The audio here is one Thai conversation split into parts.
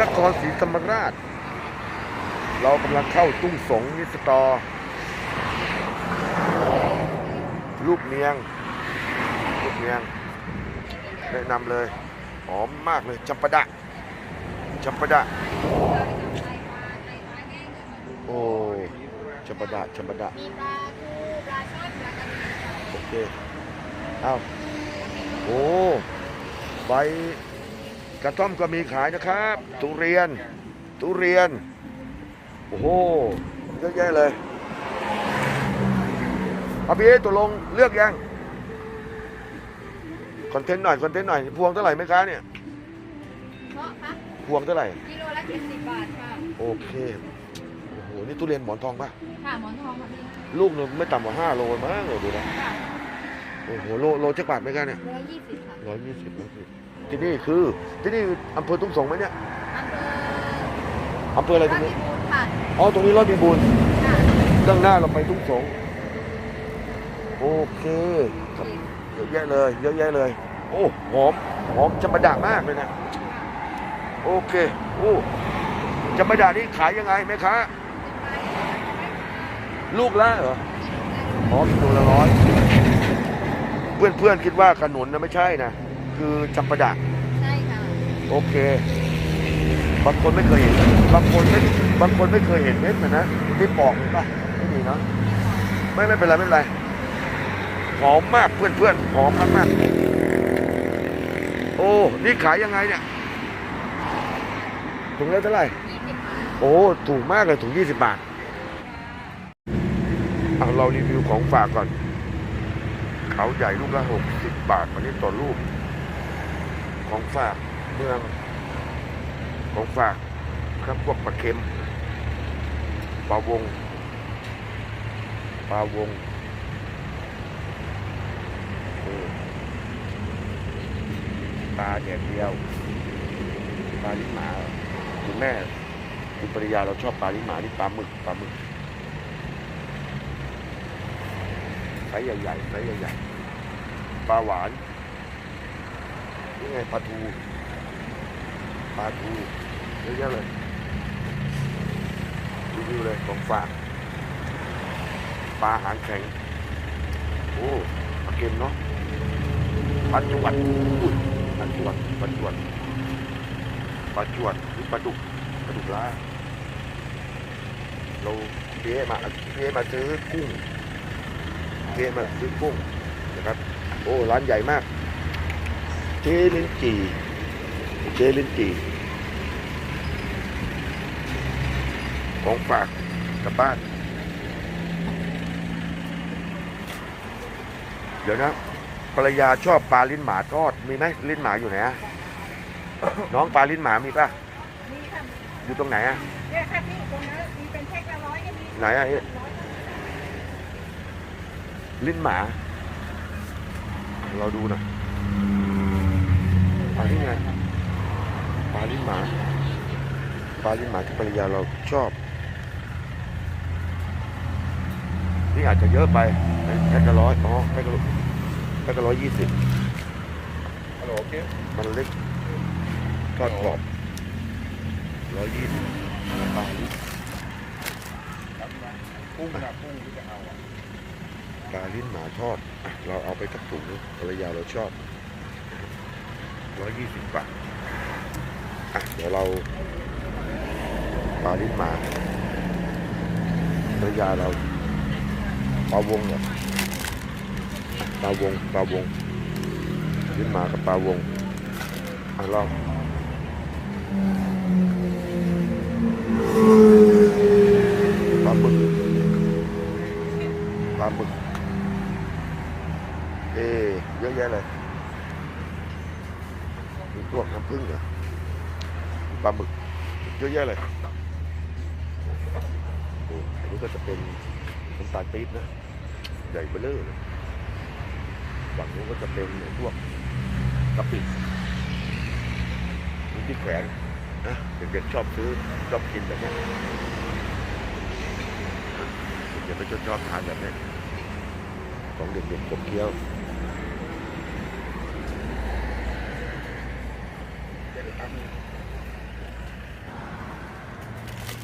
นครศรีธรรมราช เรากำลังเข้าตุ้งสงนิสตอ ลูกเนียง ลูกเนียง แนะนำเลยหอมมากเลยจำปาดะจำปาดะโอ้จำปาดะจำปะมีปะดีค่ะโอเค เอาโอ้ใบ กระท่อมก็มีขายนะครับ ทุเรียน ทุเรียน โอ้โหเยอะแยะเลยเอาพี่เอตัวลงเลือกยังคอนเทนต์หน่อยคอนเทนต์หน่อยพวงเท่าไหร่ไหมคะเนี่ยเพราะคะพวงเท่าไหร่กิโลละเจ็ดสิบบาทค่ะโอเคโอ้โหนี่ทุเรียนหมอนทองป่ะค่ะหมอนทองค่ะพี่ลูกหนึงไม่ต่ำกว่าห้าโลมั้งเลยดูนะค่ะโอ้โหโลโลจักบาทไหมคะเนี่ยร้อยยี่สิบค่ะร้อยยี่สิบร้อยสิบ ที่นี่คือที่นี่อำเภอทุ่งสงไหมเนี่ยอำเภออำเภออะไรตรารงชนี้บุรีค่ะอ๋อตรงนี้ร้อยมีบุญค่ะด้านหน้าเราไปทุ่งสงโอเคครับเยอะแยะเลยเยอะแยะเลย โอ้หอมหอมจำปาดามากเลยนะโอเคโอ้จำปาดานี่ขายยังไงแม่ค้าลูกละเหรออ๋อกิโลละร้อยเพื่อนเพื่อนๆคิดว่าขนุนนะไม่ใช่นะ คือจำปาดาใช่ค่ะโอเค บางคนไม่เคยเห็น บางคนไม่บางคนไม่เคยเห็นเม็ดมันนะที่ปอกเห็นปะไม่มีเนาะไม่ไม่เป็นไรไม่เป็นไรหอมมากเพื่อนเพื่อนๆหอมมากมากๆโอ้นี่ขายยังไงเนี่ยถุงละเท่าไหร่ยี่สิบบาทโอ้ถูกมากเลยถุงยี่สิบบาทเอาเรารีวิวของฝากก่อน เขาใหญ่ลูกละหกสิบบาทวันนี้ต่อลูก ของฝากเมือง ของฝากครับพวกปลาเค็มปลาวงปลาวงปลาแดดเดียวปลาลิ้นหมาคุณแม่คุณปริยาเราชอบปลาลิ้นหมานี่ปลาหมึกปลาหมึกไซส์ใหญ่ๆไซส์ใหญ่ๆปลาหวาน นี่ไงปลาทูปลาทูเยอะแยะเลยรีวิวเลยของฝากปลาหางแข็งโอ้ปลาเค็มเนาะปลาจวดปลาจวดปลาจวดปลาจวดหรือปลาดุกปลาดุกล้าเราเพียมาเพียมาซื้อกุ้งเพียมาซื้อกุ้งนะครับ โอ้ร้านใหญ่มาก เจลินจีเจลินจีของฝากกลับบ้าน เดี๋ยวนะภรรยาชอบปลาลิ้นหมาทอด มีไหมลิ้นหมาอยู่ไหนอะน้องปลาลิ้นหมามีป่ะนี่ค่ะอยู่ตรงไหนอะเนี่ยค่ะพี่ตรงนั้นมีเป็นแพ็คละร้อยก็มีไหนอะลิ้นหมา เราดูหนะ ปลาที่ไงปลาลิ้นหมาปลาลิ้นหมาที่ภรรยาเราชอบนี่อาจจะเยอะไปแพ็คละร้อยอ๋อแพ็คละแพ็คละร้อยยี่สิบฮัลโหลโอเคมันเล็กทอดกรอบร้อยยี่สิบปลาลิ้นกุ้งนะกุ้งที่จะเอาปลาลิ้นหมาทอด เราเอาไปสักถุงภรรยาเราชอบ ร้อยยี่สิบบาทอะเดี๋ยวเราปลาลิ้นหมาภรรยาเราปลาวงเหรออะปลาวงปลาวงลิ้นหมากับปลาวงอะลองปลาหมึกปลาหมึกเอ๊ะเยอะแยะเลย มีพวกน้ำผึ้งเหรอปลาหมึกเยอะแยะเลยโอ้อันนี้ก็จะเป็นน้ำตาลปี๊บนะ ใหญ่เบ้อเร่อเลยฝั่งนู้นก็จะเป็นพวกกะปิมีที่แขวนนะเด็กๆชอบซื้อชอบกินแบบนี้เด็กๆไม่ชอบทานแบบนี้ของเด็กๆขบเคี้ยว เดี๋ยวแป๊บนึง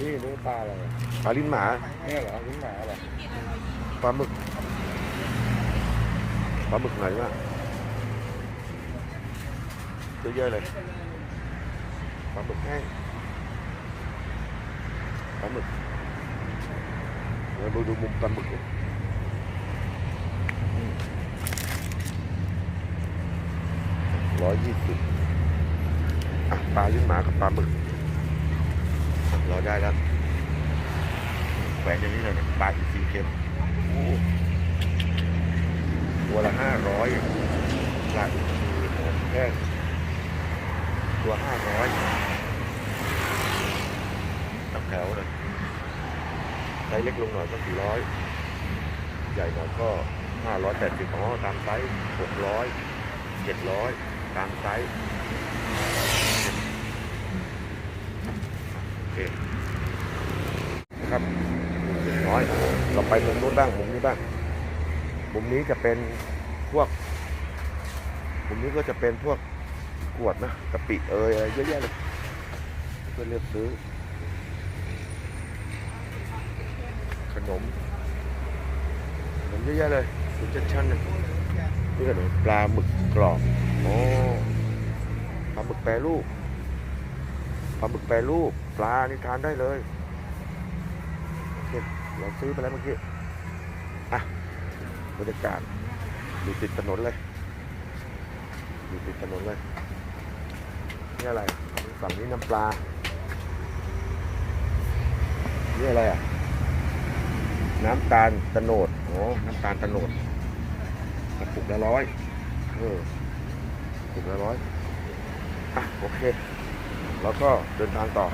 พี่นี่ปลาอะไรปลาลิ้นหมาเนี่ยเหรอลิ้นหมาเหรอปลาหมึกปลาหมึกไหนวะเยอะๆเลยปลาหมึกแห้งปลาหมึกเราดูดูมุมปลาหมึกดิร้อยยี่สิบอะปลาลิ้นหมากับปลาหมึก อะรอได้แล้วแขวนอย่างนี้เลยปลาอีซีเค็มตัวละห้าร้อยปลาอีซีของแห้งตัวห้าร้อยตับแถวเลยไซส์เล็กลงหน่อยก็สี่ร้อยใหญ่หน่อยก็ห้าร้อยแปดสิบอ๋อตามไซส์หกร้อยเจ็ดร้อยตามไซส์โอเค นะครับเล็กน้อยเราไปมุมนู้นบ้างมุมนี้บ้างมุมนี้จะเป็นพวกมุมนี้ก็จะเป็นพวกขวดนะกะปิเอยอะไรเยอะแยะเลยเพื่อเลือกซื้อ ขนมขนมเยอะแยะเลยคุณชัดชันเลยนี่ขนมปลาหมึกกรอบโอ้ปลาหมึกแปรรูปปลาหมึกแปรรูปปลานี่ทานได้เลย เราซื้อไปแล้วเมื่อกี้ อะบรรยากาศอยู่ติดถนนเลยอยู่ติดถนนเลย นี่อะไร ฝั่งนี้น้ำปลา นี่อะไรอะ น้ำตาลตะโนดอ๋อน้ำตาลตะโนดกระปุกละร้อยเออกระปุกละร้อยอะโอเค แล้วก็เดินทางต่อ